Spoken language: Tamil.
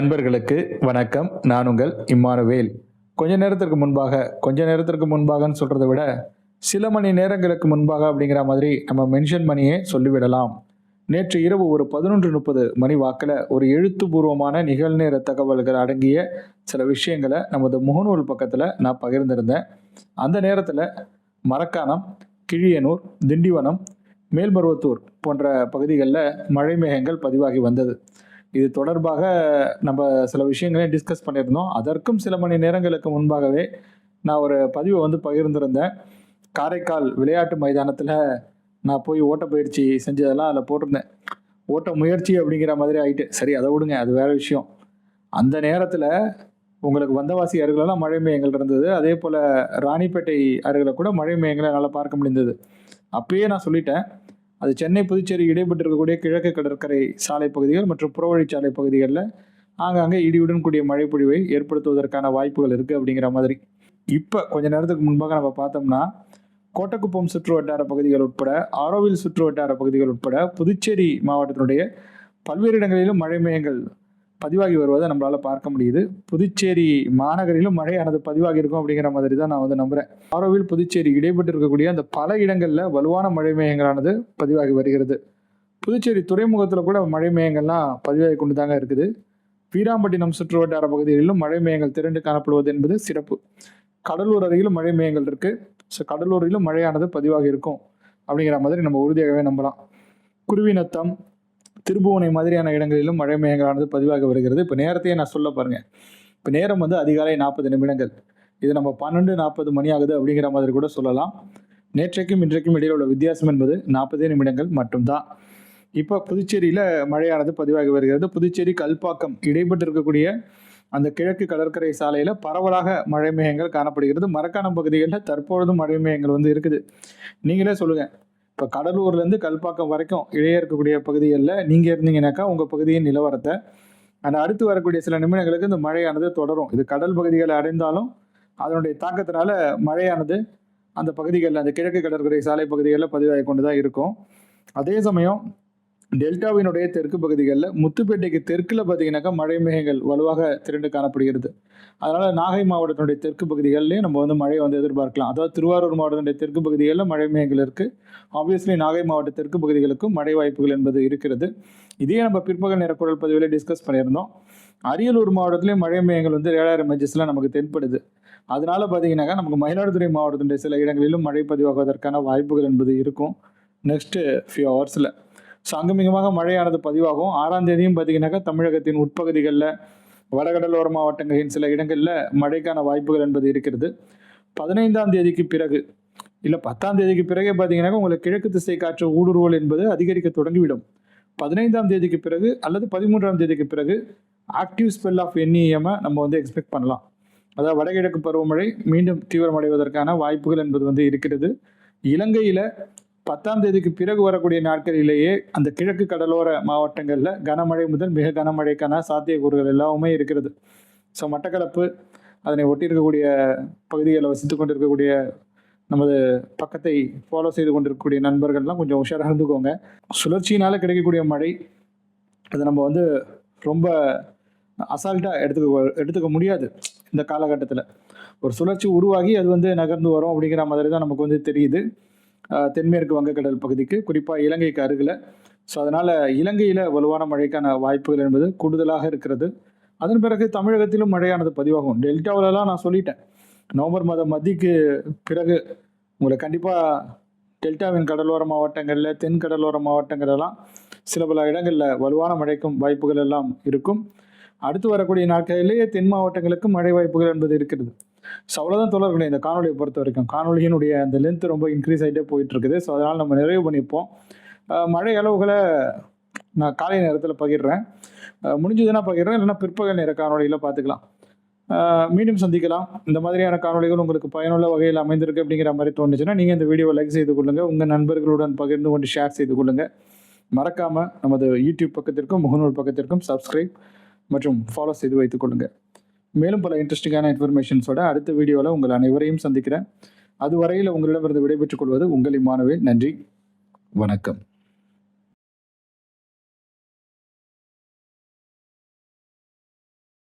நண்பர்களுக்கு வணக்கம். நான் உங்கள் இம்மானுவேல். கொஞ்ச நேரத்திற்கு முன்பாக கொஞ்ச நேரத்திற்கு முன்பாகன்னு சொல்கிறத விட சில மணி நேரங்களுக்கு முன்பாக அப்படிங்கிற மாதிரி நம்ம மென்ஷன் பண்ணியே சொல்லிவிடலாம். நேற்று இரவு ஒரு பதினொன்று முப்பது மணி வாக்கில் ஒரு எழுத்துப்பூர்வமான நிகழ்நேர தகவல்கள் அடங்கிய சில விஷயங்களை நமது முகநூல் பக்கத்தில் நான் பகிர்ந்திருந்தேன். அந்த நேரத்தில் மரக்காணம் கிழியனூர் திண்டிவனம் மேல்மருவத்தூர் போன்ற பகுதிகளில் மழை மேகங்கள் பதிவாகி வந்தது. இது தொடர்பாக நம்ம சில விஷயங்களையும் டிஸ்கஸ் பண்ணியிருந்தோம். அதற்கும் சில மணி நேரங்களுக்கு முன்பாகவே நான் ஒரு பதிவை வந்து பகிர்ந்திருந்தேன். காரைக்கால் விளையாட்டு மைதானத்தில் நான் போய் ஓட்டப்பயிற்சி செஞ்சதெல்லாம் அதில் போட்டிருந்தேன். ஓட்ட முயற்சி அப்படிங்கிற மாதிரி ஆகிட்டு சரி அதை விடுங்க அது வேறு விஷயம். அந்த நேரத்தில் உங்களுக்கு வந்தவாசி அருகிலெல்லாம் மழை மேயங்கள் இருந்தது. அதே போல் ராணிப்பேட்டை அருகில் கூட மழை மேயங்களை என்னால் பார்க்க முடிந்தது. அப்பயே நான் சொல்லிட்டேன் அது சென்னை புதுச்சேரி இடைப்பட்டிருக்கக்கூடிய கிழக்கு கடற்கரை சாலை பகுதிகள் மற்றும் புறவழிச்சாலை பகுதிகளில் ஆங்காங்கே இடியுடன் கூடிய மழை பொழிவை ஏற்படுத்துவதற்கான வாய்ப்புகள் இருக்குது அப்படிங்கிற மாதிரி. இப்போ கொஞ்ச நேரத்துக்கு முன்பாக நம்ம பார்த்தோம்னா கோட்டக்குப்பம் சுற்று வட்டார பகுதிகள் உட்பட ஆரோவில் சுற்று வட்டார பகுதிகள் உட்பட புதுச்சேரி மாவட்டத்தினுடைய பல்வேறு இடங்களிலும் மழை மேகங்கள் பதிவாகி வருவதை நம்மளால் பார்க்க முடியுது. புதுச்சேரி மாநகரிலும் மழையானது பதிவாகி இருக்கும் அப்படிங்கிற மாதிரி தான் நான் வந்து நம்புகிறேன் ஆரோவில் புதுச்சேரி இடைப்பட்டு இருக்கக்கூடிய அந்த பல இடங்களில் வலுவான மழை மேயங்களானது பதிவாகி வருகிறது. புதுச்சேரி துறைமுகத்தில் கூட மழை மேயங்கள்லாம் பதிவாகி கொண்டு தாங்க இருக்குது. வீராம்பட்டினம் சுற்று வட்டார பகுதிகளிலும் மழை மேயங்கள் திரண்டு காணப்படுவது என்பது சிறப்பு. கடலூர் அருகிலும் மழை மேயங்கள் இருக்குது ஸோ கடலூரிலும் மழையானது பதிவாக இருக்கும் அப்படிங்கிற மாதிரி நம்ம உறுதியாகவே நம்பலாம். குருவிநத்தம் திருபுவனை மாதிரியான இடங்களிலும் மழை மேகங்களானது பதிவாக வருகிறது. இப்போ நேரத்தையே நான் சொல்ல பாருங்கள் இப்போ நேரம் வந்து அதிகாலை நாற்பது நிமிடங்கள். இது நம்ம பன்னெண்டு நாற்பது மணி ஆகுது அப்படிங்கிற மாதிரி கூட சொல்லலாம். நேற்றைக்கும் இன்றைக்கும் இடையில் உள்ள வித்தியாசம் என்பது நாற்பதே நிமிடங்கள் மட்டும்தான். இப்போ புதுச்சேரியில் மழையானது பதிவாகி வருகிறது. புதுச்சேரி கல்பாக்கம் இடைப்பட்டு இருக்கக்கூடிய அந்த கிழக்கு கடற்கரை சாலையில் பரவலாக மழை மேகங்கள் காணப்படுகிறது. மரக்காணம் பகுதிகளில் தற்பொழுதும் மழை மேகங்கள் வந்து இருக்குது. நீங்களே சொல்லுங்கள் இப்போ கடலூர்லேருந்து கல்பாக்கம் வரைக்கும் இடையே இருக்கக்கூடிய பகுதிகளில் நீங்கள் இருந்தீங்கன்னாக்கா உங்கள் பகுதியின் நிலவரத்தை அந்த அடுத்து வரக்கூடிய சில நிமிடங்களுக்கு இந்த மழையானது தொடரும். இது கடல் பகுதிகளை அடைந்தாலும் அதனுடைய தாக்கத்தினால மழையானது அந்த பகுதிகளில் அந்த கிழக்கு கடற்கரை சாலை பகுதிகளில் பதிவாகி கொண்டு தான் இருக்கும். அதே சமயம் டெல்டாவினுடைய தெற்கு பகுதிகளில் முத்துப்பேட்டைக்கு தெற்கில் பார்த்தீங்கன்னாக்கா மழை மேகங்கள் வலுவாக திரண்டு காணப்படுகிறது. அதனால் நாகை மாவட்டத்தினுடைய தெற்கு பகுதிகளிலையும் நம்ம வந்து மழையை வந்து எதிர்பார்க்கலாம். அதாவது திருவாரூர் மாவட்டத்தினுடைய தெற்கு பகுதிகளில் மழை மேகங்கள் இருக்குது ஆப்வியஸ்லி நாகை மாவட்ட தெற்கு பகுதிகளுக்கும் மழை வாய்ப்புகள் என்பது இருக்கிறது. இதே நம்ம பிற்பகல் நேர குரல் பதிவில் டிஸ்கஸ் பண்ணியிருந்தோம். அரியலூர் மாவட்டத்திலையும் மழை மேகங்கள் வந்து ஏழாயிரம் மெஜஸ்லாம் நமக்கு தென்படுது. அதனால பார்த்தீங்கன்னாக்கா நமக்கு மயிலாடுதுறை மாவட்டத்தினுடைய சில இடங்களிலும் மழை பதிவாகுவதற்கான வாய்ப்புகள் என்பது இருக்கும். நெக்ஸ்ட்டு ஃபியூ ஹவர்ஸில் ஸோ அங்குமிகமாக மழையானது பதிவாகும். ஆறாம் தேதியும் பார்த்தீங்கன்னாக்கா தமிழகத்தின் உட்பகுதிகளில் வடகடலோர மாவட்டங்களின் சில இடங்களில் மழைக்கான வாய்ப்புகள் என்பது இருக்கிறது. பதினைந்தாம் தேதிக்கு பிறகு இல்லை பத்தாம் தேதிக்கு பிறகே பார்த்தீங்கன்னாக்கா உங்களுக்கு கிழக்கு திசை காற்று ஊடுருவல் என்பது அதிகரிக்க தொடங்கிவிடும். பதினைந்தாம் தேதிக்கு பிறகு அல்லது பதிமூன்றாம் தேதிக்கு பிறகு ஆக்டிவ் ஸ்பெல் ஆஃப் என்இஎம்மை நம்ம வந்து எக்ஸ்பெக்ட் பண்ணலாம். அதாவது வடகிழக்கு பருவமழை மீண்டும் தீவிரமடைவதற்கான வாய்ப்புகள் என்பது வந்து இருக்கிறது. இலங்கையில் பத்தாம் தேதிக்கு பிறகு வரக்கூடிய நாட்களிலேயே அந்த கிழக்கு கடலோர மாவட்டங்களில் கனமழை முதல் மிக கனமழைக்கான சாத்தியக்கூறுகள் எல்லாமே இருக்கிறது. ஸோ மட்டக்களப்பு அதனை ஒட்டி இருக்கக்கூடிய பகுதிகளில் வசித்து கொண்டிருக்கக்கூடிய நமது பக்கத்தை ஃபாலோ செய்து கொண்டிருக்கக்கூடிய நண்பர்கள்லாம் கொஞ்சம் உஷாராக இருந்துக்கோங்க. சுழற்சியினால் கிடைக்கக்கூடிய மழை அதை நம்ம வந்து ரொம்ப அசால்ட்டாக எடுத்துக்க எடுத்துக்க முடியாது இந்த காலகட்டத்தில். ஒரு சுழற்சி உருவாகி அது வந்து நகர்ந்து வரும் அப்படிங்கிற மாதிரி தான் நமக்கு வந்து தெரியுது. தென்மேற்கு வங்கக்கடல் பகுதிக்கு குறிப்பாக இலங்கைக்கு அருகில். ஸோ அதனால் இலங்கையில் வலுவான மழைக்கான வாய்ப்புகள் என்பது கூடுதலாக இருக்கிறது. அதன் பிறகு தமிழகத்திலும் மழையானது பதிவாகும். டெல்டாவிலலாம் நான் சொல்லிட்டேன். நவம்பர் மாதம் மத்திக்கு பிறகு உங்களை கண்டிப்பாக டெல்டாவின் கடலோர மாவட்டங்களில் தென் கடலோர மாவட்டங்களெல்லாம் சில பல இடங்களில் வலுவான மழைக்கும் வாய்ப்புகள் எல்லாம் இருக்கும். அடுத்து வரக்கூடிய நாட்களிலேயே தென் மாவட்டங்களுக்கு மழை வாய்ப்புகள் என்பது இருக்கிறது. ஸோ அவ்வளோதான் தொடர்களை இந்த காணொலியை பொறுத்த வரைக்கும். காணொலியினுடைய அந்த லென்த் ரொம்ப இன்க்ரீஸ் ஆகிட்டே போயிட்டு இருக்குது ஸோ அதனால் நம்ம நிறைவு பண்ணிப்போம். மழை அளவுகளை நான் காலை நேரத்தில் பகிர்றேன். முடிஞ்சதுன்னா பகிர்றேன் இல்லைன்னா பிற்பகல் நேர காணொலியில் பார்த்துக்கலாம் மீண்டும் சந்திக்கலாம். இந்த மாதிரியான காணொலிகள் உங்களுக்கு பயனுள்ள வகையில் அமைந்திருக்கு அப்படிங்கிற மாதிரி தோணுச்சுன்னா நீங்கள் இந்த வீடியோவை லைக் செய்து கொள்ளுங்கள் உங்கள் நண்பர்களுடன் பகிர்ந்து கொண்டு ஷேர் செய்து கொள்ளுங்கள் மறக்காமல் நமது யூடியூப் பக்கத்திற்கும் முகநூல் பக்கத்திற்கும் சப்ஸ்கிரைப் மற்றும் ஃபாலோ செய்து வைத்துக் கொள்ளுங்கள் மேலும் பல இன்ட்ரெஸ்டிங்கான இன்ஃபர்மேஷன்ஸோட அடுத்த வீடியோவில் உங்கள் அனைவரையும் சந்திக்கிறேன். அதுவரையில் உங்களிடமிருந்து விடைபெற்றுக் கொள்வது உங்கள் இம்மானவே நன்றி. வணக்கம்.